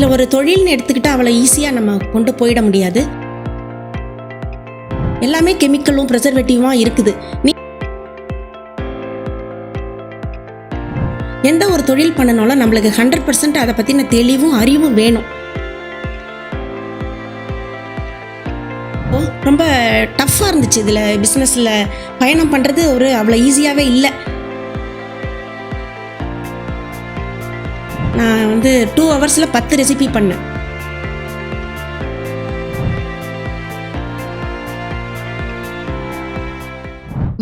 இல்லை ஒரு தொழில்னு எடுத்துக்கிட்டால் அவளை ஈஸியாக நம்ம கொண்டு போயிட முடியாது. எல்லாமே கெமிக்கலும் ப்ரிசர்வேட்டிவும் இருக்குது. நீ எந்த ஒரு தொழில் பண்ணனாலும் நம்மளுக்கு ஹண்ட்ரட் பர்சன்ட் அதை பற்றின தெளிவும் அறிவும் வேணும். ரொம்ப டஃப்பாக இருந்துச்சு. இதில் பிஸ்னஸில் பயணம் பண்ணுறது ஒரு அவ்வளோ ஈஸியாகவே இல்லை. நான் வந்து டூ ஹவர்ஸில் பத்து ரெசிபி பண்ணேன்.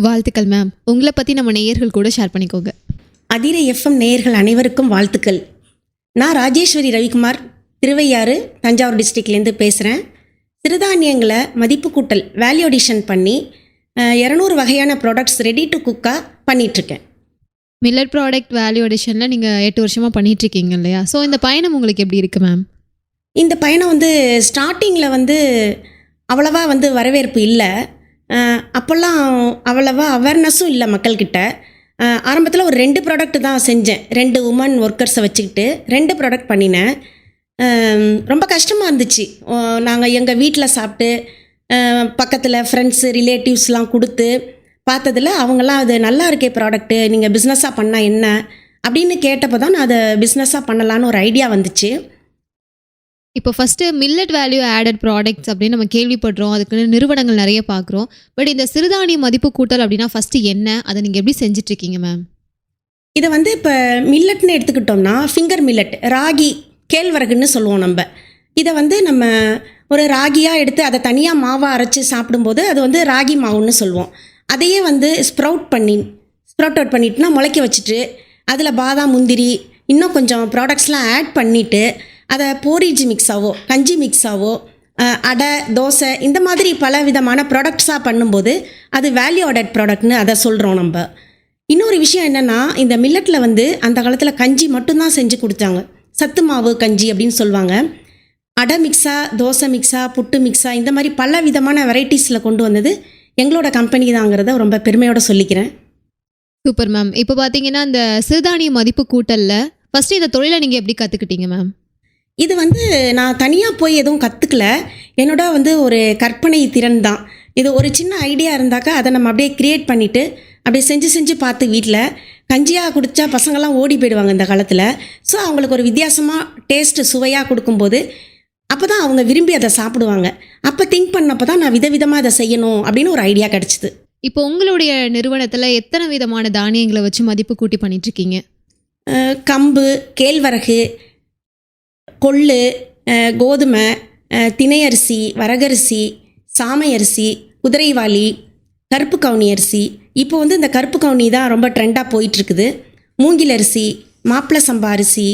வாழ்த்துக்கள் மேம் உங்களை பற்றி நம்ம நேயர்கள் கூட ஷேர் பண்ணிக்கோங்க. அதிர எஃப்எம் நேயர்கள் அனைவருக்கும் வாழ்த்துக்கள். நான் ராஜேஸ்வரி ரவிக்குமார் திருவையாறு தஞ்சாவூர் டிஸ்ட்ரிக்ட்லேருந்து பேசுகிறேன் சிறுதானியங்களை மதிப்பு கூட்டல் வேல்யூ அடிஷன் பண்ணி இரநூறு வகையான ப்ராடக்ட்ஸ் ரெடி டு குக்காக பண்ணிகிட்ருக்கேன் மில்லட் ப்ராடக்ட் வேல்யூ அடிஷனில் நீங்கள் எட்டு வருஷமாக பண்ணிகிட்ருக்கீங்க இல்லையா? ஸோ இந்த பயணம் உங்களுக்கு எப்படி இருக்குது மேம் இந்த பயணம் வந்து ஸ்டார்டிங்கில் வந்து அவ்வளவா வந்து வரவேற்பு இல்லை. அப்போல்லாம் அவ்வளவா அவேர்னஸும் இல்லை மக்கள்கிட்ட. ஆரம்பத்தில் ஒரு ரெண்டு ப்ராடக்ட் தான் செஞ்சேன். ரெண்டு உமன் ஒர்க்கர்ஸை வச்சுக்கிட்டு ரெண்டு ப்ராடக்ட் பண்ணினேன். ரொம்ப கஷ்டமாக இருந்துச்சு. நாங்கள் எங்கள் வீட்டில் சாப்பிட்டு பக்கத்தில் ஃப்ரெண்ட்ஸு ரிலேட்டிவ்ஸ்லாம் கொடுத்து பார்த்ததில் அவங்கெல்லாம் அது நல்லா இருக்கே ப்ராடக்ட்டு நீங்கள் பிஸ்னஸாக பண்ணால் என்ன? அப்படின்னு கேட்டப்போ தான் நான் அதை பிஸ்னஸாக பண்ணலான்னு ஒரு ஐடியா வந்துச்சு. இப்போ first millet value added products அப்படின்னு நம்ம கேள்விப்படுறோம். அதுக்குன்னு நிறுவனங்கள் நிறைய பார்க்குறோம். பட் இந்த சிறுதானிய மதிப்பு கூட்டல் அப்படின்னா ஃபஸ்ட்டு என்ன? அதை நீங்கள் எப்படி செஞ்சுட்டு இருக்கீங்க மேம் இதை வந்து இப்போ மில்லட்னு எடுத்துக்கிட்டோம்னா ஃபிங்கர் மில்லட் ராகி கேழ்வரகுன்னு சொல்லுவோம் நம்ம. இதை வந்து நம்ம ஒரு ராகியாக எடுத்து அதை தனியாக மாவாக அரைச்சி சாப்பிடும்போது அது வந்து ராகி மாவுன்னு சொல்லுவோம். அதையே வந்து ஸ்ப்ரவுட் பண்ணி ஸ்ப்ரவுட் அவுட் பண்ணிட்டுனா முளைக்க வச்சுட்டு அதில் பாதாம் முந்திரி இன்னும் கொஞ்சம் ப்ராடக்ட்ஸ்லாம் ஆட் பண்ணிவிட்டு அதை போரிஜ் மிக்ஸாவோ கஞ்சி மிக்ஸாவோ அடை தோசை இந்த மாதிரி பல விதமான ப்ராடக்ட்ஸாக பண்ணும்போது அது வேல்யூ ஆடட் ப்ராடக்ட்னு அதை சொல்கிறோம் நம்ம. இன்னொரு விஷயம் என்னென்னா இந்த மில்லட்டில் வந்து அந்த காலத்தில் கஞ்சி மட்டும்தான் செஞ்சு கொடுத்தாங்க. சத்து மாவு கஞ்சி அப்படின்னு சொல்லுவாங்க. அடை மிக்ஸா தோசை மிக்ஸா புட்டு மிக்ஸா இந்த மாதிரி பல விதமான வெரைட்டிஸில் கொண்டு வந்தது எங்களோட கம்பெனி தாங்கிறத ரொம்ப பெருமையோட சொல்லிக்கிறேன். சூப்பர் மேம் இப்போ பார்த்தீங்கன்னா இந்த சிறுதானிய மதிப்பு கூட்டலில் ஃபஸ்ட்டு இந்த தொழிலை நீங்கள் எப்படி கற்றுக்கிட்டீங்க மேம் இது வந்து நான் தனியாக போய் எதுவும் கற்றுக்கல என்னோட வந்து ஒரு கற்பனை திறன் தான். இது ஒரு சின்ன ஐடியா இருந்தாக்கா அதை நம்ம அப்படியே க்ரியேட் பண்ணிவிட்டு அப்படியே செஞ்சு செஞ்சு பார்த்து வீட்டில் கஞ்சியாக குடித்தா பசங்கள்லாம் ஓடி போயிடுவாங்க இந்த காலத்தில். ஸோ அவங்களுக்கு ஒரு வித்தியாசமாக டேஸ்ட்டு சுவையாக கொடுக்கும்போது அப்போ தான் அவங்க விரும்பி அதை சாப்பிடுவாங்க. அப்போ திங்க் பண்ணப்போ தான் நான் விதவிதமாக அதை செய்யணும் அப்படின்னு ஒரு ஐடியா கிடச்சிது. இப்போ உங்களுடைய நிறுவனத்தில் எத்தனை விதமான தானியங்களை வச்சு மதிப்பு கூட்டி பண்ணிட்டு இருக்கீங்க அஹ் கம்பு கேழ்வரகு கொள்ளு கோதுமை திணையரிசி வரகரிசி சாமை அரிசி குதிரைவாளி கருப்பு கவுனி அரிசி. இப்போ வந்து இந்த கருப்பு கவுனி தான் ரொம்ப ட்ரெண்டாக போயிட்டுருக்குது. மூங்கில் அரிசி மாப்பிள சம்பா அரிசி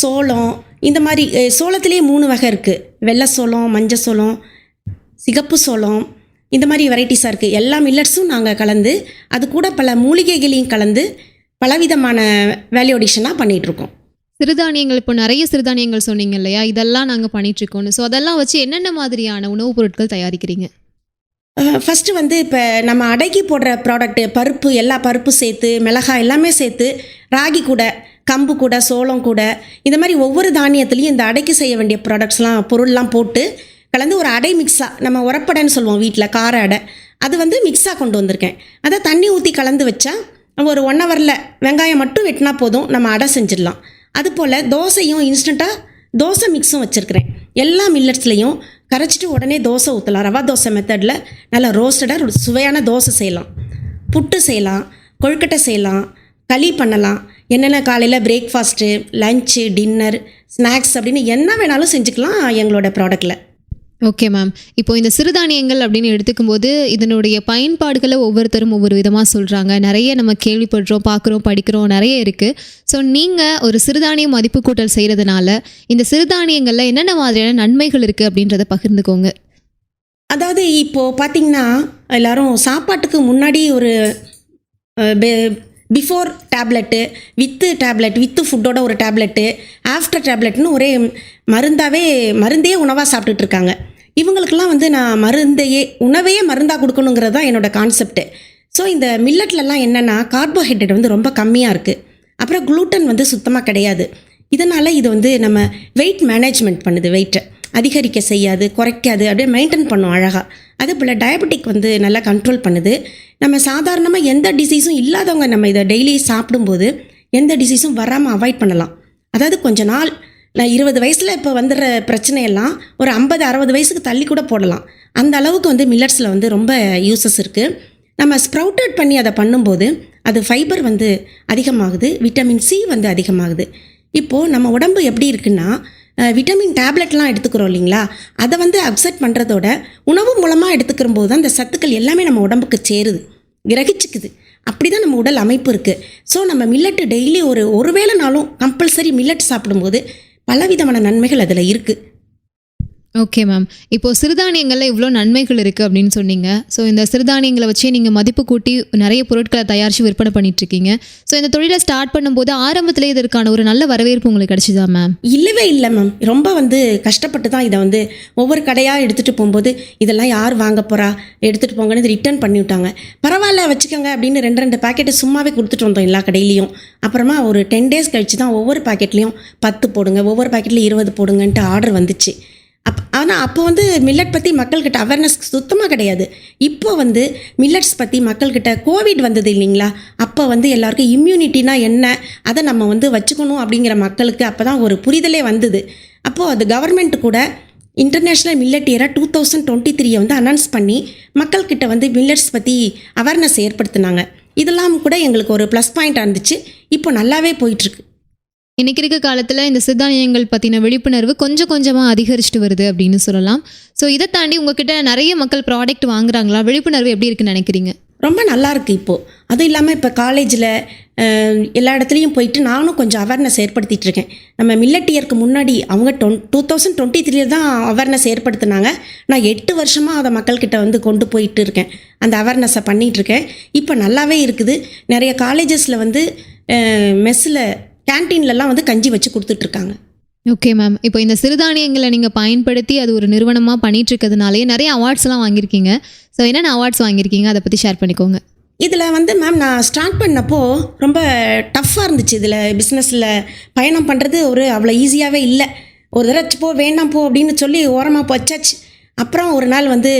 சோளம் இந்த மாதிரி அஹ் சோளத்திலே மூணு வகை இருக்குது வெள்ளை சோளம் மஞ்சள் சோளம் சிகப்பு சோளம் இந்த மாதிரி வெரைட்டிஸாக இருக்குது எல்லா மில்லட்ஸும் நாங்கள் கலந்து அது கூட பல மூலிகைகளையும் கலந்து பலவிதமான வேல்யூ அடிஷனாக பண்ணிகிட்ருக்கோம் சிறுதானியங்கள் இப்போ நிறைய சிறுதானியங்கள் சொன்னீங்க இல்லையா? இதெல்லாம் நாங்கள் பண்ணிட்டு இருக்கோம்னு ஸோ அதெல்லாம் வச்சு என்னென்ன மாதிரியான உணவுப் பொருட்கள் தயாரிக்கிறீங்க? ஃபஸ்ட்டு வந்து இப்போ நம்ம அடக்கி போடுற ப்ராடக்ட்டு பருப்பு எல்லா பருப்பு சேர்த்து மிளகாய் எல்லாமே சேர்த்து ராகி கூட கம்பு கூட சோளம் கூட இந்த மாதிரி ஒவ்வொரு தானியத்துலேயும் இந்த அடைக்கு செய்ய வேண்டிய ப்ராடக்ட்ஸ்லாம் பொருள்லாம் போட்டு கலந்து ஒரு அடை மிக்ஸாக நம்ம உரப்படைன்னு சொல்லுவோம் வீட்டில் கார அடை அது வந்து மிக்ஸாக கொண்டு வந்திருக்கேன். அதை தண்ணி ஊற்றி கலந்து வச்சா ஒரு ஒன் ஹவரில் வெங்காயம் மட்டும் வெட்டினா போதும் நம்ம அடை செஞ்சிடலாம். அதுபோல் தோசையும் இன்ஸ்டண்ட்டாக தோசை மிக்ஸும் வச்சுருக்கிறேன். எல்லா மில்லட்ஸ்லேயும் கரைச்சிட்டு உடனே தோசை ஊற்றலாம் ரவா தோசை மெத்தடில் நல்லா ரோஸ்டடாக சுவையான தோசை செய்யலாம். புட்டு செய்யலாம் கொழுக்கட்டை செய்யலாம் களி பண்ணலாம். என்னென்ன காலையில் பிரேக்ஃபாஸ்ட்டு லஞ்சு டின்னர் ஸ்நாக்ஸ் அப்படின்னு என்ன வேணாலும் செஞ்சுக்கலாம் எங்களோட ப்ராடக்டில் ஓகே மேம் இப்போ இந்த சிறுதானியங்கள் அப்படின்னு எடுத்துக்கும் போது இதனுடைய பயன்பாடுகளை ஒவ்வொருத்தரும் ஒவ்வொரு விதமாக சொல்கிறாங்க நிறைய நம்ம கேள்விப்படுறோம் பார்க்குறோம் படிக்கிறோம் நிறைய இருக்குது ஸோ நீங்கள் ஒரு சிறுதானிய மதிப்பு கூட்டல் செய்கிறதுனால இந்த சிறுதானியங்களில் என்னென்ன மாதிரியான நன்மைகள் இருக்குது அப்படின்றத பகிர்ந்துக்கோங்க. அதாவது இப்போது பார்த்தீங்கன்னா எல்லாரும் சாப்பாட்டுக்கு முன்னாடி ஒரு before tablet with tablet with ஃபுட்டோட ஒரு டேப்லெட்டு ஆஃப்டர் டேப்லெட்னு ஒரே மருந்தாகவே மருந்தே உணவாக சாப்பிட்டுட்டு இருக்காங்க. இவங்களுக்கெல்லாம் வந்து நான் மருந்தையே உணவையே மருந்தாக கொடுக்கணுங்கிறது தான் என்னோடய கான்செப்ட்டு ஸோ இந்த மில்லட்லலாம் என்னென்னா கார்போஹைட்ரேட் வந்து ரொம்ப கம்மியாக இருக்குது அப்புறம் குளூட்டன் வந்து சுத்தமாக கிடையாது. இதனால் இது வந்து நம்ம வெயிட் மேனேஜ்மெண்ட் பண்ணுது வெயிட்டை அதிகரிக்க செய்யாது குறைக்காது அப்படியே மெயின்டைன் பண்ணும் அழகாக அதே போல் டயபெட்டிக் வந்து நல்லா கண்ட்ரோல் பண்ணுது. நம்ம சாதாரணமாக எந்த டிசீஸும் இல்லாதவங்க நம்ம இதை டெய்லி சாப்பிடும்போது எந்த டிசீஸும் வராமல் அவாய்ட் பண்ணலாம். அதாவது கொஞ்ச நாள் நான் இருபது வயசில் இப்போ வந்துடுற பிரச்சனையெல்லாம் ஒரு ஐம்பது அறுபது வயசுக்கு தள்ளி கூட போடலாம். அந்த அளவுக்கு வந்து மில்லட்ஸில் வந்து ரொம்ப யூசஸ் இருக்குது நம்ம ஸ்ப்ரவுட்டட் பண்ணி அதை பண்ணும்போது அது ஃபைபர் வந்து அதிகமாகுது விட்டமின் சி வந்து அதிகமாகுது. இப்போது நம்ம உடம்பு எப்படி இருக்குன்னா விட்டமின் டேப்லெட்லாம் எடுத்துக்கிறோம் இல்லைங்களா? அதை வந்து அப்செட் பண்ணுறதோட உணவு மூலமாக எடுத்துக்கிற போது தான் அந்த சத்துக்கள் எல்லாமே நம்ம உடம்புக்கு சேருது கிரகிச்சுக்குது. அப்படி தான் நம்ம உடல் அமைப்பு இருக்குது ஸோ நம்ம மில்லட்டு டெய்லி ஒரு ஒரு வேளைனாலும் கம்பல்சரி மில்லட் சாப்பிடும்போது பலவிதமான நன்மைகள் அதில் இருக்குது ஓகே மேம் இப்போது சிறுதானியங்களில் இவ்வளோ நன்மைகள் இருக்குது அப்படின்னு சொன்னீங்க. ஸோ இந்த சிறுதானியங்களை வச்சே நீங்கள் மதிப்பு கூட்டி நிறைய பொருட்களை தயாரித்து விற்பனை பண்ணிட்டுருக்கீங்க. ஸோ இந்த தொழிலை ஸ்டார்ட் பண்ணும்போது ஆரம்பத்தில் இதற்கான ஒரு நல்ல வரவேற்பு உங்களுக்கு கிடைச்சிதா மேம் இல்லவே இல்லை மேம் ரொம்ப வந்து கஷ்டப்பட்டு தான் இதை வந்து ஒவ்வொரு கடையாக எடுத்துகிட்டு போகும்போது இதெல்லாம் யார் வாங்க போகிறா எடுத்துகிட்டு போங்கன்னு இது ரிட்டர்ன் பண்ணி விட்டாங்க. பரவாயில்ல வச்சுக்கோங்க அப்படின்னு ரெண்டு ரெண்டு பாக்கெட்டு சும்மாவே கொடுத்துட்டு வந்தோம் எல்லா கடையிலையும். அப்புறமா ஒரு டென் டேஸ் கழிச்சு தான் ஒவ்வொரு பாக்கெட்லேயும் பத்து போடுங்க ஒவ்வொரு பாக்கெட்லையும் இருபது போடுங்கன்ட்டு ஆர்டர் வந்துச்சு. ஆனால் அப்போ வந்து மில்லட் பற்றி மக்கள்கிட்ட அவேர்னஸ் சுத்தமாக கிடையாது. இப்போ வந்து மில்லட்ஸ் பற்றி மக்கள்கிட்ட கோவிட் வந்தது இல்லைங்களா? அப்போ வந்து எல்லாருக்கும் இம்யூனிட்டினா என்ன? அதை நம்ம வந்து வச்சுக்கணும் அப்படிங்கிற மக்களுக்கு அப்போ தான் ஒரு புரிதலே வந்தது. அப்போது அது கவர்மெண்ட் கூட இன்டர்நேஷ்னல் மில்லட் இயரை டூ தௌசண்ட் டுவெண்ட்டி த்ரீயை வந்து அனௌன்ஸ் பண்ணி மக்கள்கிட்ட வந்து மில்லட்ஸ் பற்றி அவேர்னஸ் ஏற்படுத்தினாங்க. இதெல்லாம் கூட எங்களுக்கு ஒரு ப்ளஸ் பாயிண்ட் இருந்துச்சு. இப்போ நல்லாவே போயிட்டுருக்கு இன்றைக்கி இருக்க காலத்தில் இந்த சிறுதானியங்கள் பற்றின விழிப்புணர்வு கொஞ்சம் கொஞ்சமாக அதிகரிச்சுட்டு வருது அப்படின்னு சொல்லலாம். ஸோ இதை தாண்டி உங்ககிட்ட நிறைய மக்கள் ப்ராடக்ட் வாங்குறாங்களா? விழிப்புணர்வு எப்படி இருக்குன்னு நினைக்கிறீங்க? ரொம்ப நல்லா இருக்குது இப்போது அதுவும் இல்லாமல் இப்போ காலேஜில் எல்லா இடத்துலையும் போயிட்டு நானும் கொஞ்சம் அவேர்னஸ் ஏற்படுத்திகிட்டு இருக்கேன். நம்ம மில்லட் இயருக்கு முன்னாடி அவங்க டொன் டூ தௌசண்ட் டுவெண்ட்டி த்ரீல தான் அவேர்னஸ் ஏற்படுத்தினாங்க. நான் எட்டு வருஷமாக அதை மக்கள்கிட்ட வந்து கொண்டு போயிட்டு இருக்கேன். அந்த அவேர்னஸை பண்ணிகிட்ருக்கேன் இப்போ நல்லாவே இருக்குது. நிறைய காலேஜஸில் வந்து மெஸ்ஸில் கேன்டீன்லலாம் வந்து கஞ்சி வச்சு கொடுத்துட்ருக்காங்க. ஓகே மேம் இப்போ இந்த சிறுதானியங்களை நீங்கள் பயன்படுத்தி அது ஒரு நிறுவனமாக பண்ணிட்டு இருக்கிறதுனாலே நிறைய அவார்ட்ஸ்லாம் வாங்கியிருக்கீங்க. ஸோ என்னென்ன அவார்ட்ஸ் வாங்கியிருக்கீங்க? அதை பற்றி ஷேர் பண்ணிக்கோங்க. இதில் வந்து மேம் நான் ஸ்டார்ட் பண்ணப்போ ரொம்ப டஃப்பாக இருந்துச்சு. இதில் பிஸ்னஸில் பயணம் பண்ணுறது ஒரு அவ்வளோ ஈஸியாகவே இல்லை. ஒரு தடவை போ வேண்டாம் போ அப்படின்னு சொல்லி ஓரமாக வச்சாச்சு அப்புறம் ஒரு நாள் வந்து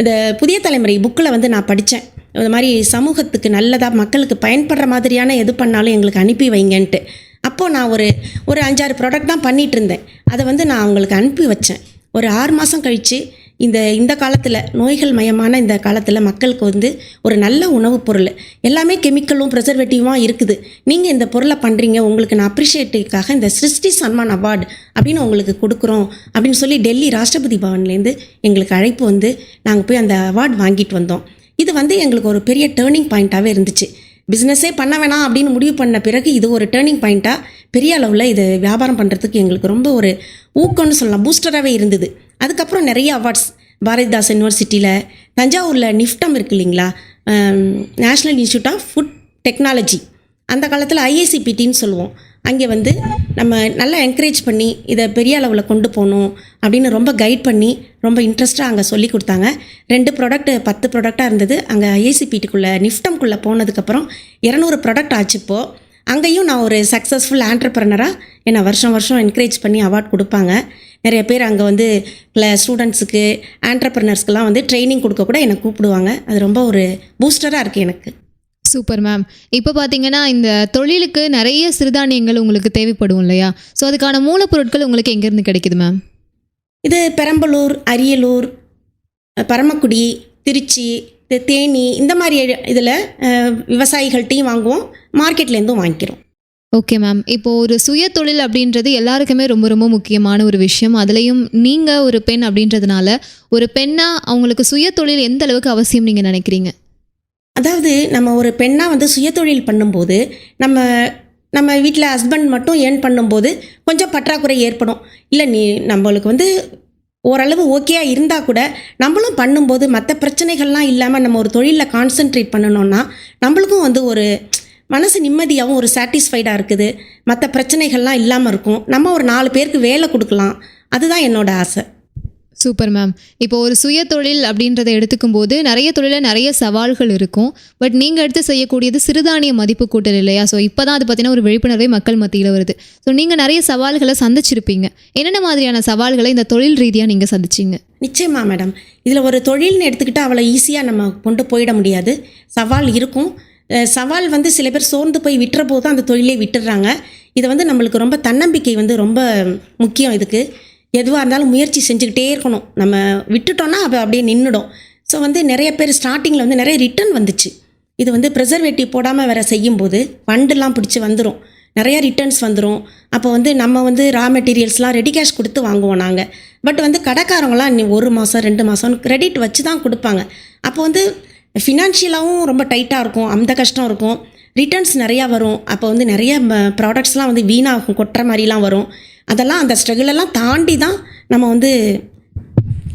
இந்த புதிய தலைமுறை புக்கில் வந்து நான் படித்தேன் இந்த மாதிரி சமூகத்துக்கு நல்லதாக மக்களுக்கு பயன்படுற மாதிரியான எது பண்ணாலும் எங்களுக்கு அனுப்பி வைங்கன்ட்டு. அப்போது நான் ஒரு ஒரு அஞ்சாறு ப்ராடக்ட் தான் பண்ணிகிட்டு இருந்தேன். அதை வந்து நான் அவங்களுக்கு அனுப்பி வச்சேன். ஒரு ஆறு மாதம் கழித்து இந்த இந்த காலத்தில் நோய்கள் மயமான இந்த காலத்தில் மக்களுக்கு வந்து ஒரு நல்ல உணவுப் பொருள். எல்லாமே கெமிக்கலும் ப்ரிசர்வேட்டிவாக இருக்குது. நீங்கள் இந்த பொருளை பண்ணுறீங்க உங்களுக்கு நான் அப்ரிஷியேட்டுக்காக இந்த சிருஷ்டி சன்மான் அவார்டு அப்படின்னு உங்களுக்கு கொடுக்குறோம் அப்படின்னு சொல்லி டெல்லி ராஷ்டிரபதி பவன்லேருந்து எங்களுக்கு அழைப்பு வந்து நாங்கள் போய் அந்த அவார்டு வாங்கிட்டு வந்தோம். இது வந்து எங்களுக்கு ஒரு பெரிய டேர்னிங் பாயிண்ட்டாகவே இருந்துச்சு. பிஸ்னஸே பண்ண வேணாம் அப்படின்னு முடிவு பண்ண பிறகு இது ஒரு டேர்னிங் பாயிண்ட்டாக பெரிய அளவில் இது வியாபாரம் பண்ணுறதுக்கு எங்களுக்கு ரொம்ப ஒரு ஊக்கம்னு சொல்லலாம். பூஸ்டராகவே இருந்தது. அதுக்கப்புறம் நிறைய அவார்ட்ஸ் பாரதிதாஸ் யூனிவர்சிட்டியில் தஞ்சாவூரில் நிஃப்டம் இருக்கு இல்லைங்களா? National institute of food technology அந்த காலத்தில் ஐஏசிபிடின்னு சொல்லுவோம். அங்கே வந்து நம்ம நல்லா என்கரேஜ் பண்ணி இதை பெரிய அளவில் கொண்டு போகணும் அப்படின்னு ரொம்ப கைட் பண்ணி ரொம்ப இன்ட்ரெஸ்ட்டாக அங்கே சொல்லி கொடுத்தாங்க. ரெண்டு ப்ராடக்ட் பத்து ப்ராடக்டாக இருந்தது. அங்கே ஐஏசிபிடிக்குள்ளே நிஃப்டம்குள்ளே போனதுக்கப்புறம் இரநூறு ப்ராடக்ட் ஆச்சு இப்போது அங்கேயும் நான் ஒரு சக்ஸஸ்ஃபுல் ஆண்டர்பிரனராக என்னை வருஷம் வருஷம் என்கரேஜ் பண்ணி அவார்ட் கொடுப்பாங்க. நிறைய பேர் அங்கே வந்து ஸ்டூடெண்ட்ஸுக்கு ஆண்டர்பிரனர்ஸ்க்கெலாம் வந்து ட்ரைனிங் கொடுக்க கூட என்னை கூப்பிடுவாங்க. அது ரொம்ப ஒரு பூஸ்டராக இருக்குது எனக்கு. சூப்பர் மேம் இப்போ பார்த்தீங்கன்னா இந்த தொழிலுக்கு நிறைய சிறுதானியங்கள் உங்களுக்கு தேவைப்படும் இல்லையா? ஸோ அதுக்கான மூலப்பொருட்கள் உங்களுக்கு எங்கேருந்து கிடைக்குது மேம் இது பெரம்பலூர் அரியலூர் பரமக்குடி திருச்சி தேனி இந்த மாதிரி இதில் விவசாயிகள்கிட்டையும் வாங்குவோம். மார்க்கெட்லேருந்தும் வாங்கிக்கிறோம். ஓகே மேம் இப்போ ஒரு சுய தொழில் அப்படின்றது எல்லாருக்குமே ரொம்ப ரொம்ப முக்கியமான ஒரு விஷயம். அதுலேயும் நீங்கள் ஒரு பெண் அப்படின்றதுனால ஒரு பெண்ணாக அவங்களுக்கு சுய தொழில் எந்த அளவுக்கு அவசியம் நீங்கள் நினைக்கிறீங்க? அதாவது நம்ம ஒரு பெண்ணாக வந்து சுயதொழில் பண்ணும்போது நம்ம நம்ம வீட்டில் ஹஸ்பண்ட் மட்டும் ஏர்ன் பண்ணும்போது கொஞ்சம் பற்றாக்குறை ஏற்படும். இல்லை நீ நம்மளுக்கு வந்து ஓரளவு ஓகேயாக இருந்தால் கூட நம்மளும் பண்ணும்போது மற்ற பிரச்சனைகள்லாம் இல்லாமல் நம்ம ஒரு தொழிலில் கான்சென்ட்ரேட் பண்ணணும்னா நம்மளுக்கும் வந்து ஒரு மனசு நிம்மதியாகவும் ஒரு சாட்டிஸ்ஃபைடாக இருக்குது. மற்ற பிரச்சனைகள்லாம் இல்லாமல் இருக்கும். நம்ம ஒரு நாலு பேருக்கு வேலை கொடுக்கலாம். அதுதான் என்னோடய ஆசை. சூப்பர் மேம் இப்போ ஒரு சுய தொழில் அப்படின்றத எடுத்துக்கும் போது நிறைய தொழிலில் நிறைய சவால்கள் இருக்கும். பட் நீங்கள் எடுத்து செய்யக்கூடியது சிறுதானிய மதிப்பு கூட்டல் இல்லையா? ஸோ இப்போ தான் அது பார்த்தீங்கன்னா ஒரு விழிப்புணர்வே மக்கள் மத்தியில் வருது. ஸோ நீங்கள் நிறைய சவால்களை சந்திச்சிருப்பீங்க. என்னென்ன மாதிரியான சவால்களை இந்த தொழில் ரீதியாக நீங்கள் சந்திச்சிங்க? நிச்சயமா மேடம் இதில் ஒரு தொழில்னு எடுத்துக்கிட்டால் அவ்வளோ ஈஸியாக நம்ம கொண்டு போயிட முடியாது. சவால் இருக்கும். சவால் வந்து சில பேர் சோர்ந்து போய் விட்டுற போது அந்த தொழிலே விட்டுடுறாங்க இது வந்து நம்மளுக்கு ரொம்ப தன்னம்பிக்கை வந்து ரொம்ப முக்கியம் இதுக்கு. எதுவாக இருந்தாலும் முயற்சி செஞ்சுக்கிட்டே இருக்கணும். நம்ம விட்டுட்டோன்னா அப்போ அப்படியே நின்றுடும் ஸோ வந்து நிறைய பேர் ஸ்டார்டிங்கில் வந்து நிறைய ரிட்டர்ன் வந்துச்சு. இது வந்து ப்ரிசர்வேட்டிவ் போடாமல் வேற செய்யும்போது வண்டுலாம் பிடிச்சி வந்துடும் நிறைய ரிட்டர்ன்ஸ் வந்துடும் அப்போ வந்து நம்ம வந்து ரா மெட்டீரியல்ஸ்லாம் ரெடி கேஷ் கொடுத்து வாங்குவோம் நாங்கள் பட் வந்து கடைக்காரங்களாம் இன்னும் ஒரு மாதம் ரெண்டு மாதம் கிரெடிட் வச்சு தான் கொடுப்பாங்க. அப்போ வந்து ஃபினான்ஷியலாகவும் ரொம்ப டைட்டாக இருக்கும். அந்த கஷ்டம் இருக்கும். ரிட்டர்ன்ஸ் நிறையா வரும். அப்போ வந்து நிறைய ப்ராடக்ட்ஸ்லாம் வந்து வீணாகும். கொட்டுற மாதிரிலாம் வரும். அதெல்லாம் அந்த எல்லாம் தாண்டி தான் நம்ம வந்து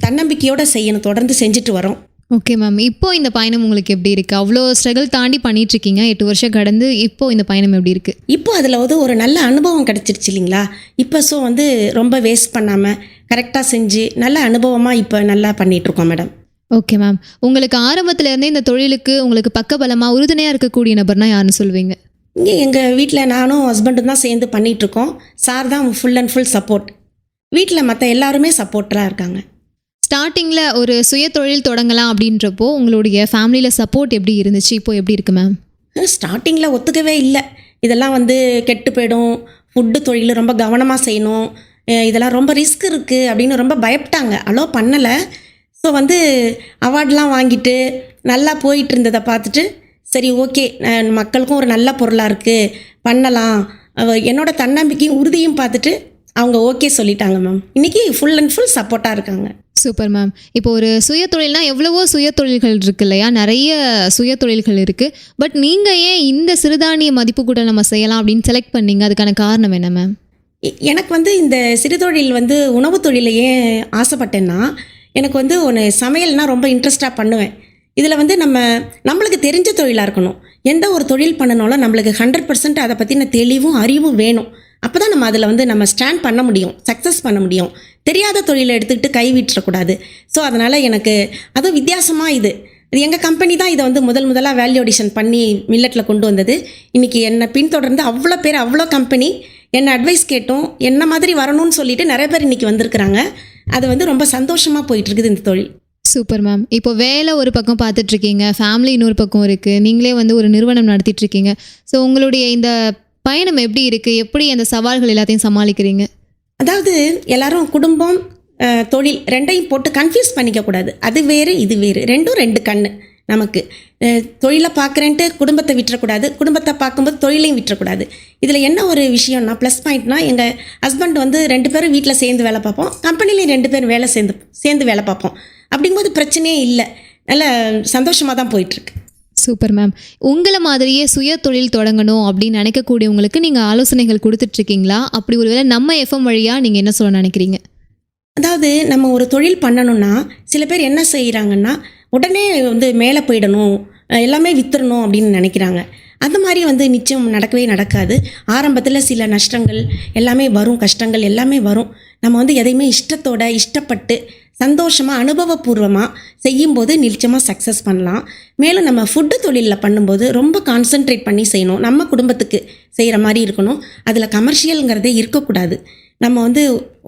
தன்னம்பிக்கையோடு செய்யணும் தொடர்ந்து செஞ்சுட்டு வரோம். ஓகே மேம் இப்போ இந்த பயணம் உங்களுக்கு எப்படி இருக்குது அவ்வளோ ஸ்ட்ரகிள் தாண்டி பண்ணிட்டு இருக்கீங்க எட்டு வருஷம் கடந்து இப்போ இந்த பயணம் எப்படி இருக்குது இப்போ அதில் வந்து ஒரு நல்ல அனுபவம் கிடச்சிருச்சு இல்லைங்களா? இப்போ ஸோ வந்து ரொம்ப வேஸ்ட் பண்ணாமல் கரெக்டாக செஞ்சு நல்ல அனுபவமாக இப்போ நல்லா பண்ணிகிட்ருக்கோம் மேடம் ஓகே மேம் உங்களுக்கு ஆரம்பத்துல இருந்தே இந்த தொழிலுக்கு உங்களுக்கு பக்கபலமாக உறுதுணையாக இருக்கக்கூடிய நபர்னா யாருன்னு சொல்லுவீங்க? இங்கே எங்கள் வீட்டில் நானும் ஹஸ்பண்டும் தான் சேர்ந்து பண்ணிகிட்ருக்கோம் சார் தான் ஃபுல் அண்ட் ஃபுல் சப்போர்ட் வீட்டில் மற்ற எல்லாருமே சப்போர்ட்டராக இருக்காங்க. ஸ்டார்டிங்கில் ஒரு சுய தொழில் தொடங்கலாம் அப்படின்றப்போ உங்களுடைய ஃபேமிலியில் சப்போர்ட் எப்படி இருந்துச்சு? இப்போ எப்படி இருக்கு மேம் ஸ்டார்டிங்கில் ஒத்துக்கவே இல்லை. இதெல்லாம் வந்து கெட்டு போயிடும். ஃபுட்டு தொழில் ரொம்ப கவனமாக செய்யணும். இதெல்லாம் ரொம்ப ரிஸ்க் இருக்குது அப்படின்னு ரொம்ப பயப்பட்டாங்க. அலோ பண்ணலை. ஸோ வந்து அவார்ட்லாம் வாங்கிட்டு நல்லா போயிட்டு இருந்ததை பார்த்துட்டு சரி ஓகே. மக்களுக்கும் ஒரு நல்ல பொருளாக இருக்குது பண்ணலாம். அவ- என்னோட தன்னம்பிக்கையும் உறுதியும் பார்த்துட்டு அவங்க ஓகே சொல்லிட்டாங்க மேம் இன்றைக்கி ஃபுல் அண்ட் ஃபுல் சப்போர்ட்டாக இருக்காங்க. சூப்பர் மேம் இப்போ ஒரு சுய தொழில்னா எவ்வளவோ சுய தொழில்கள் இருக்கு இல்லையா? நிறைய சுய தொழில்கள் இருக்குது பட் நீங்கள் ஏன் இந்த சிறுதானிய மதிப்பு கூட நம்ம செய்யலாம் அப்படின்னு செலக்ட் பண்ணீங்க? அதுக்கான காரணம் என்ன மேம் எனக்கு வந்து இந்த சிறுதொழில் வந்து உணவு தொழிலை ஏன் ஆசைப்பட்டேன்னா எனக்கு வந்து ஒரு சமையல்னால் ரொம்ப இன்ட்ரெஸ்டாக பண்ணுவேன். இதில் வந்து நம்ம நம்மளுக்கு தெரிஞ்ச தொழிலாக இருக்கணும். எந்த ஒரு தொழில் பண்ணனாலும் நம்மளுக்கு ஹண்ட்ரட் பர்சன்ட் அதை பற்றின தெளிவும் அறிவும் வேணும். அப்போ தான் நம்ம அதில் வந்து நம்ம ஸ்டாண்ட் பண்ண முடியும் சக்ஸஸ் பண்ண முடியும். தெரியாத தொழிலை எடுத்துக்கிட்டு கை விட்டுறக்கூடாது ஸோ அதனால் எனக்கு அதுவும் வித்தியாசமாக இது. இது எங்கள் கம்பெனி தான் இதை வந்து முதல் முதலாக வேல்யூடிஷன் பண்ணி மில்லட்டில் கொண்டு வந்தது. இன்றைக்கி என்னை பின்தொடர்ந்து அவ்வளோ பேர் அவ்வளோ கம்பெனி என்னை அட்வைஸ் கேட்டோம் என்ன மாதிரி வரணும்னு சொல்லிட்டு நிறைய பேர் இன்றைக்கி வந்திருக்கிறாங்க. அது வந்து ரொம்ப சந்தோஷமாக போயிட்டுருக்குது இந்த தொழில். சூப்பர் மேம் இப்போ வேலை ஒரு பக்கம் பார்த்துட்ருக்கீங்க ஃபேமிலி இன்னொரு பக்கம் இருக்குது நீங்களே வந்து ஒரு நிறுவனம் நடத்திட்டுருக்கீங்க ஸோ உங்களுடைய இந்த பயணம் எப்படி இருக்குது எப்படி அந்த சவால்கள் எல்லாத்தையும் சமாளிக்கிறீங்க? அதாவது எல்லாரும் குடும்பம் அஹ், தொழில் ரெண்டையும் போட்டு கன்ஃபியூஸ் பண்ணிக்கக்கூடாது அது வேறு இது வேறு. ரெண்டும் ரெண்டு கண்ணு நமக்கு. அஹ், தொழிலை பார்க்குறேன்ட்டு குடும்பத்தை விட்டுறக்கூடாது. குடும்பத்தை பார்க்கும்போது தொழிலையும் விட்டுறக்கூடாது. இதில் என்ன ஒரு விஷயம்னா ப்ளஸ் பாயிண்ட்னா எங்கள் ஹஸ்பண்ட் வந்து ரெண்டு பேரும் வீட்டில் சேர்ந்து வேலை பார்ப்போம். கம்பெனிலையும் ரெண்டு பேரும் வேலை சேர்ந்து சேர்ந்து வேலை பார்ப்போம். அப்படிங்கும்போது பிரச்சனையே இல்லை. நல்ல சந்தோஷமாக தான் போயிட்டுருக்கு. சூப்பர் மேம் உங்களை மாதிரியே சுய தொழில் தொடங்கணும் அப்படின்னு நினைக்கக்கூடியவங்களுக்கு நீங்கள் ஆலோசனைகள் கொடுத்துட்ருக்கீங்களா? அப்படி ஒருவேளை நம்ம எஃப்எம் வழியாக நீங்கள் என்ன சொல்ல நினைக்கிறீங்க? அதாவது நம்ம ஒரு தொழில் பண்ணணும்னா சில பேர் என்ன செய்கிறாங்கன்னா உடனே வந்து மேலே போயிடணும் எல்லாமே வித்துறணும் அப்படின்னு நினைக்கிறாங்க. அந்த மாதிரி வந்து நிச்சயம் நடக்கவே நடக்காது. ஆரம்பத்தில் சில நஷ்டங்கள் எல்லாமே வரும் கஷ்டங்கள் எல்லாமே வரும். நம்ம வந்து எதையுமே இஷ்டத்தோட இஷ்டப்பட்டு சந்தோஷமாக அனுபவபூர்வமாக செய்யும்போது நிச்சயமாக சக்ஸஸ் பண்ணலாம். மேலும் நம்ம ஃபுட்டு தொழிலில் பண்ணும்போது ரொம்ப கான்சென்ட்ரேட் பண்ணி செய்யணும். நம்ம குடும்பத்துக்கு செய்கிற மாதிரி இருக்கணும். அதில் கமர்ஷியலுங்கிறதே இருக்கக்கூடாது. நம்ம வந்து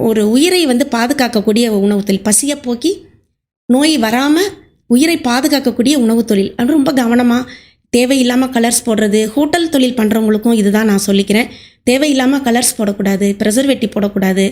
ஒரு உயிரை வந்து பாதுகாக்கக்கூடிய உணவு தொழில் பசியை போக்கி நோய் வராமல் உயிரை பாதுகாக்கக்கூடிய உணவு தொழில். அது ரொம்ப கவனமாக தேவையில்லாமல் கலர்ஸ் போடுறது ஹோட்டல் தொழில் பண்ணுறவங்களுக்கும் இதுதான் நான் சொல்லிக்கிறேன். தேவையில்லாமல் கலர்ஸ் போடக்கூடாது ப்ரெசர்வேட்டிவ் போடக்கூடாது.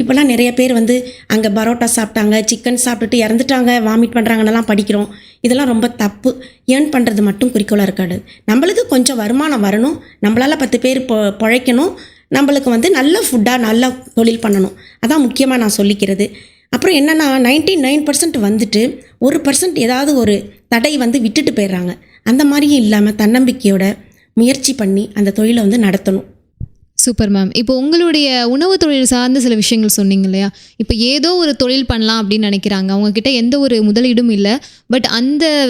இப்போல்லாம் நிறைய பேர் வந்து அங்கே பரோட்டா சாப்பிட்டாங்க சிக்கன் சாப்பிட்டுட்டு இறந்துட்டாங்க வாமிட் பண்ணுறாங்கன்னெல்லாம் படிக்கிறோம். இதெல்லாம் ரொம்ப தப்பு. ஏர்ன் பண்ணுறது மட்டும் குறிக்கோளாக இருக்காது. நம்மளுக்கு கொஞ்சம் வருமானம் வரணும். நம்மளால் பத்து பேர் பொ பொழைக்கணும். நம்மளுக்கு வந்து நல்ல ஃபுட்டாக நல்ல தொழில் பண்ணணும். அதான் முக்கியமாக நான் சொல்லிக்கிறது. அப்புறம் என்னென்னா நைன்டி நைன் பர்சன்ட் வந்துட்டு ஒரு பர்சன்ட் ஏதாவது ஒரு தடை வந்து விட்டுட்டு போயிடுறாங்க. அந்த மாதிரியும் இல்லாமல் தன்னம்பிக்கையோட முயற்சி பண்ணி அந்த தொழிலை வந்து நடத்தணும். சூப்பர் மேம் இப்போ உங்களுடைய உணவு தொழில் சார்ந்த சில விஷயங்கள் சொன்னீங்க இல்லையா? இப்போ ஏதோ ஒரு தொழில் பண்ணலாம் அப்படின்னு நினைக்கிறாங்க. அவங்கக்கிட்ட எந்த ஒரு முதலீடும் இல்லை. பட் அந்த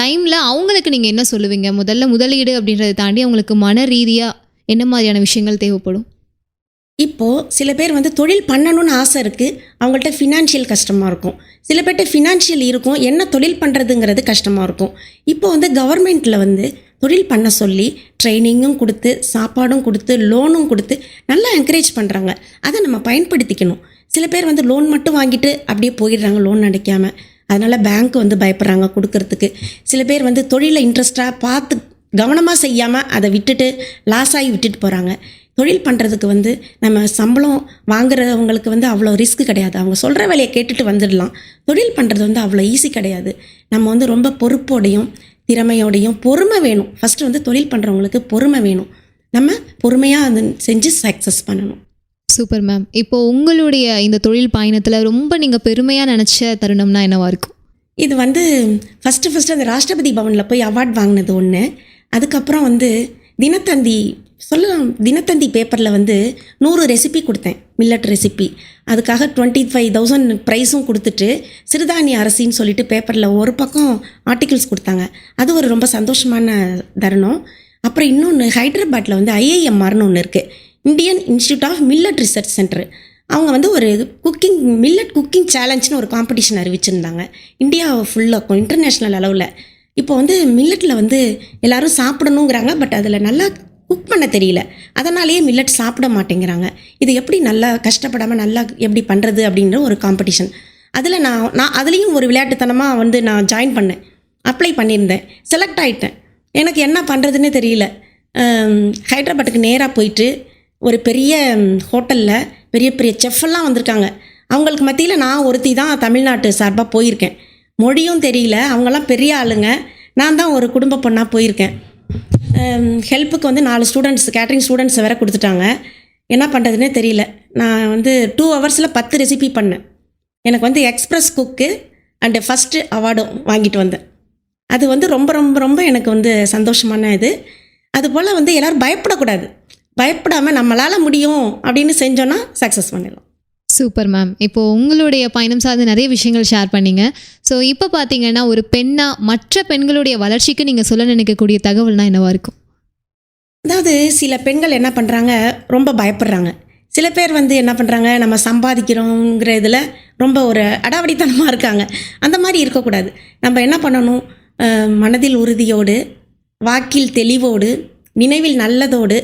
டைமில் அவங்களுக்கு நீங்கள் என்ன சொல்லுவீங்க? முதல்ல முதலீடு அப்படின்றத தாண்டி அவங்களுக்கு மன ரீதியாக என்ன மாதிரியான விஷயங்கள் தேவைப்படும்? இப்போது சில பேர் வந்து தொழில் பண்ணணும்னு ஆசை இருக்குது அவங்கள்ட்ட ஃபினான்ஷியல் கஷ்டமாக இருக்கும். சில பேர்கிட்ட ஃபினான்ஷியல் இருக்கும். என்ன தொழில் பண்ணுறதுங்கிறது கஷ்டமாக இருக்கும். இப்போ வந்து கவர்மெண்ட்டில் வந்து தொழில் பண்ண சொல்லி ட்ரைனிங்கும் கொடுத்து சாப்பாடும் கொடுத்து லோனும் கொடுத்து நல்லா என்கரேஜ் பண்ணுறாங்க அதை நம்ம பயன்படுத்திக்கணும். சில பேர் வந்து லோன் மட்டும் வாங்கிட்டு அப்படியே போயிடுறாங்க லோன் அடைக்காமல் அதனால் பேங்க் வந்து பயப்படுறாங்க கொடுக்கறதுக்கு. சில பேர் வந்து தொழிலை இன்ட்ரெஸ்ட்டாக பார்த்து கவனமாக செய்யாமல் அதை விட்டுட்டு லாஸ் ஆகி விட்டுட்டு போகிறாங்க தொழில் பண்ணுறதுக்கு வந்து நம்ம சம்பளம் வாங்குறவங்களுக்கு வந்து அவ்வளோ ரிஸ்க் கிடையாது. அவங்க சொல்கிற வேலையை கேட்டுட்டு வந்துடலாம். தொழில் பண்ணுறது வந்து அவ்வளோ ஈஸி கிடையாது. நம்ம வந்து ரொம்ப பொறுப்போடையும் திறமையோடையும் பொறுமை வேணும். ஃபஸ்ட்டு வந்து தொழில் பண்ணுறவங்களுக்கு பொறுமை வேணும். நம்ம பொறுமையாக அது செஞ்சு சக்ஸஸ் பண்ணணும். சூப்பர் மேம் இப்போ உங்களுடைய இந்த தொழில் பயணத்தில் ரொம்ப நீங்கள் பெருமையாக நினச்ச தருணம்னா என்னவா இருக்கும்? இது வந்து ஃபஸ்ட்டு ஃபஸ்ட்டு அந்த ராஷ்டிரபதி பவனில் போய் அவார்ட் வாங்கினது ஒன்று அதுக்கப்புறம் வந்து தினத்தந்தி சொல்லலாம் தினத்தந்தி பேப்பரில் வந்து நூறு ரெசிபி கொடுத்தேன் மில்லட் ரெசிபி அதுக்காக டுவெண்ட்டி ஃபைவ் தௌசண்ட் ப்ரைஸும் கொடுத்துட்டு சிறுதானிய அரசின்னு சொல்லிட்டு பேப்பரில் ஒரு பக்கம் ஆர்டிகிள்ஸ் கொடுத்தாங்க. அது ஒரு ரொம்ப சந்தோஷமான தருணம். அப்புறம் இன்னொன்று ஹைதராபாத்தில் வந்து ஐஐஎம்ஆர்னு ஒன்று இருக்குது Indian institute of millet research centre அவங்க வந்து ஒரு குக்கிங் மில்லட் குக்கிங் சேலஞ்சுன்னு ஒரு காம்படிஷன் அறிவிச்சிருந்தாங்க. இந்தியா ஃபுல்லாக இன்டர்நேஷ்னல் அளவில். இப்போ வந்து மில்லட்டில் வந்து எல்லாரும் சாப்பிடணுங்கிறாங்க பட் அதில் நல்லா குக் பண்ண தெரியல. அதனாலேயே மில்லட் சாப்பிட மாட்டேங்கிறாங்க. இது எப்படி நல்லா கஷ்டப்படாமல் நல்லா எப்படி பண்ணுறது அப்படின்ற ஒரு காம்படிஷன் அதில் நான் நான் அதுலேயும் ஒரு விளையாட்டுத்தனமாக வந்து நான் ஜாயின் பண்ணேன். அப்ளை பண்ணியிருந்தேன். செலக்ட் ஆகிட்டேன் எனக்கு என்ன பண்ணுறதுன்னே தெரியல. ஹைதராபாத்துக்கு நேராக போயிட்டு ஒரு பெரிய ஹோட்டலில் பெரிய பெரிய செஃப்பெல்லாம் வந்திருக்காங்க. அவங்களுக்கு மத்தியில் நான் ஒருத்தி தான் தமிழ்நாட்டு சார்பாக போயிருக்கேன். மொழியும் தெரியல. அவங்கெல்லாம் பெரிய ஆளுங்க. நான் தான் ஒரு குடும்ப பொண்ணாக போயிருக்கேன். ஹெல்ப்புக்கு வந்து நாலு ஸ்டூடெண்ட்ஸ் கேட்ரிங் ஸ்டூடெண்ட்ஸ் வேறு கொடுத்துட்டாங்க. என்ன பண்ணுறதுனே தெரியல. நான் வந்து டூ ஹவர்ஸில் பத்து ரெசிபி பண்ணேன். எனக்கு வந்து எக்ஸ்பிரஸ் குக்கு அண்டு ஃபஸ்ட்டு அவார்டும் வாங்கிட்டு வந்தேன். அது வந்து ரொம்ப ரொம்ப ரொம்ப எனக்கு வந்து சந்தோஷமான இது. அதுபோல் வந்து எல்லோரும் பயப்படக்கூடாது. பயப்படாமல் நம்மளால் முடியும் அப்படின்னு செஞ்சோன்னா சக்ஸஸ் பண்ணிடலாம். சூப்பர் மேம் இப்போ உங்களுடைய பயணம் சார்ந்து நிறைய விஷயங்கள் ஷேர் பண்ணீங்க. ஸோ இப்போ பார்த்தீங்கன்னா ஒரு பெண்ணா மற்ற பெண்களுடைய வளர்ச்சிக்கு நீங்கள் சொல்ல நினைக்கக்கூடிய தகவல்னா என்னவா இருக்கும்? அதாவது சில பெண்கள் என்ன பண்ணுறாங்க ரொம்ப பயப்படுறாங்க. சில பேர் வந்து என்ன பண்ணுறாங்க நம்ம சம்பாதிக்கிறோங்கிற இதில் ரொம்ப ஒரு அடாவடித்தனமாக இருக்காங்க. அந்த மாதிரி இருக்கக்கூடாது. நம்ம என்ன பண்ணணும்? மனதில் உறுதியோடு வாக்கில் தெளிவோடு நினைவில் நல்லதோடு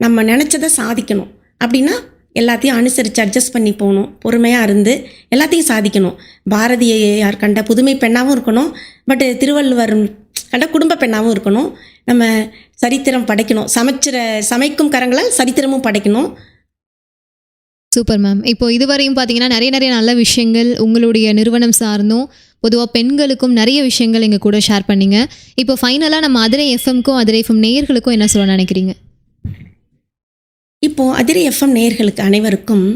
நம்ம நினச்சதை சாதிக்கணும். அப்படின்னா எல்லாத்தையும் அனுசரித்து அட்ஜஸ்ட் பண்ணி போகணும். பொறுமையாக இருந்து எல்லாத்தையும் சாதிக்கணும். பாரதியார் கண்ட புதுமை பெண்ணாகவும் இருக்கணும். பட் திருவள்ளுவர் கண்ட குடும்ப பெண்ணாகவும் இருக்கணும். நம்ம சரித்திரம் படைக்கணும். சமைச்சிற சமைக்கும் கரங்களால் சரித்திரமும் படைக்கணும். சூப்பர் மேம் இப்போ இதுவரையும் பார்த்தீங்கன்னா நிறைய நிறைய நல்ல விஷயங்கள் உங்களுடைய நிறுவனம் சார்ந்தும் பொதுவாக பெண்களுக்கும் நிறைய விஷயங்கள் எங்கள் கூட ஷேர் பண்ணீங்க. இப்போ ஃபைனலாக நம்ம அதிரை எஃப்எம்க்கும் அதிரை எஃப்எம் நேயர்களுக்கும் என்ன சொல்ல நினைக்கிறீங்க? இப்போது அதிர எஃப்எம் நேயர்களுக்கு அனைவருக்கும்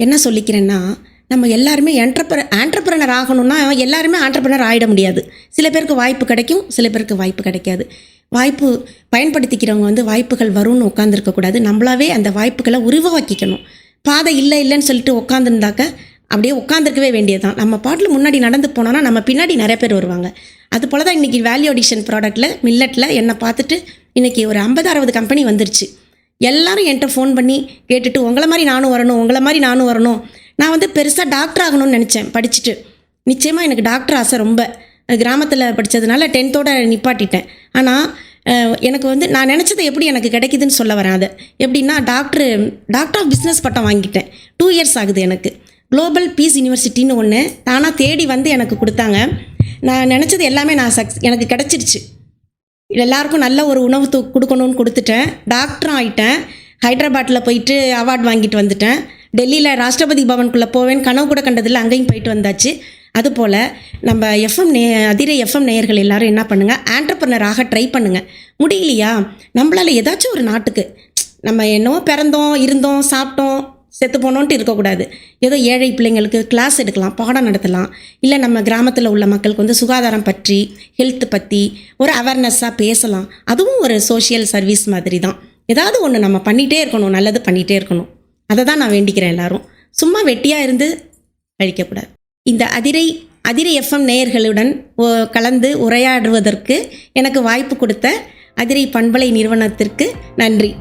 என்ன சொல்லிக்கிறேன்னா நம்ம எல்லாருமே என்டர்பிர ஆண்டர்பிரனர் ஆகணும்னா எல்லாருமே ஆண்டர்பிரனர் ஆகிட முடியாது. சில பேருக்கு வாய்ப்பு கிடைக்கும் சில பேருக்கு வாய்ப்பு கிடைக்காது. வாய்ப்பு பயன்படுத்திக்கிறவங்க வந்து வாய்ப்புகள் வரும்னு உட்காந்துருக்கக்கூடாது நம்மளாவே அந்த வாய்ப்புகளை உருவாக்கிக்கணும். பாதை இல்லை இல்லைன்னு சொல்லிட்டு உட்காந்துருந்தாக்க அப்படியே உட்காந்துருக்கவே வேண்டியதுதான். நம்ம பாட்டில் முன்னாடி நடந்து போனோன்னா நம்ம பின்னாடி நிறைய பேர் வருவாங்க. அது போல தான் இன்றைக்கி வேல்யூ அடிஷன் ப்ராடக்ட்டில் மில்லட்டில் என்னை பார்த்துட்டு இன்றைக்கி ஒரு ஐம்பது அறுபது கம்பெனி வந்துருச்சு. எல்லாரும் என்கிட்ட ஃபோன் பண்ணி கேட்டுட்டு உங்களை மாதிரி நானும் வரணும் உங்களை மாதிரி நானும் வரணும். நான் வந்து பெருசாக டாக்டர் ஆகணும்னு நினச்சேன் படிச்சுட்டு. நிச்சயமாக எனக்கு டாக்டர் ஆசை ரொம்ப. கிராமத்தில் படித்ததுனால டென்த்தோட நிப்பாட்டிட்டேன். ஆனால் எனக்கு வந்து நான் நினச்சது எப்படி எனக்கு கிடைக்குதுன்னு சொல்ல வரேன் அதை. எப்படின்னா டாக்டர் டாக்டர் ஆஃப் பிஸ்னஸ் பட்டம் வாங்கிட்டேன் டூ இயர்ஸ் ஆகுது எனக்கு. குளோபல் பீஸ் யூனிவர்சிட்டின்னு ஒன்று தானாக தேடி வந்து எனக்கு கொடுத்தாங்க. நான் நினச்சது எல்லாமே நான் சக்ஸ் எனக்கு கிடச்சிருச்சு. எல்லாருக்கும் நல்ல ஒரு உணவு தூ கொடுக்கணும்னு கொடுத்துட்டேன். டாக்டரும் ஆயிட்டேன். ஹைதராபாத்தில் போயிட்டு அவார்ட் வாங்கிட்டு வந்துட்டேன். டெல்லியில் ராஷ்டிரபதி பவனுக்குள்ளே போவேன் கனவு கூட கண்டதில் அங்கேயும் போயிட்டு வந்தாச்சு. அதுபோல் நம்ம எஃப்எம் நே அதிர எஃப்எம் நேயர்கள் எல்லாரும் என்ன பண்ணுங்கள் ஆண்டர்பனராக ட்ரை பண்ணுங்கள் முடியலையா? நம்மளால் ஏதாச்சும் ஒரு நாட்டுக்கு நம்ம என்னவோ பிறந்தோம் இருந்தோம் சாப்பிட்டோம் செத்து போனோன்ட்டு இருக்கக்கூடாது. ஏதோ ஏழை பிள்ளைங்களுக்கு கிளாஸ் எடுக்கலாம் பாடம் நடத்தலாம். இல்லை நம்ம கிராமத்தில் உள்ள மக்களுக்கு வந்து சுகாதாரம் பற்றி ஹெல்த் பற்றி ஒரு அவேர்னஸ்ஸாக பேசலாம். அதுவும் ஒரு சோஷியல் சர்வீஸ் மாதிரி தான் ஏதாவது ஒன்று நம்ம பண்ணிகிட்டே இருக்கணும் நல்லது பண்ணிகிட்டே இருக்கணும். அதை தான் நான் வேண்டிக்கிறேன் எல்லாரும். சும்மா வெட்டியாக இருந்து அழிக்கக்கூடாது. இந்த அதிரை அதிரை எஃப்எம் நேயர்களுடன் ஓ- கலந்து உரையாடுவதற்கு எனக்கு வாய்ப்பு கொடுத்த அதிரை பண்பலை நிறுவனத்திற்கு நன்றி.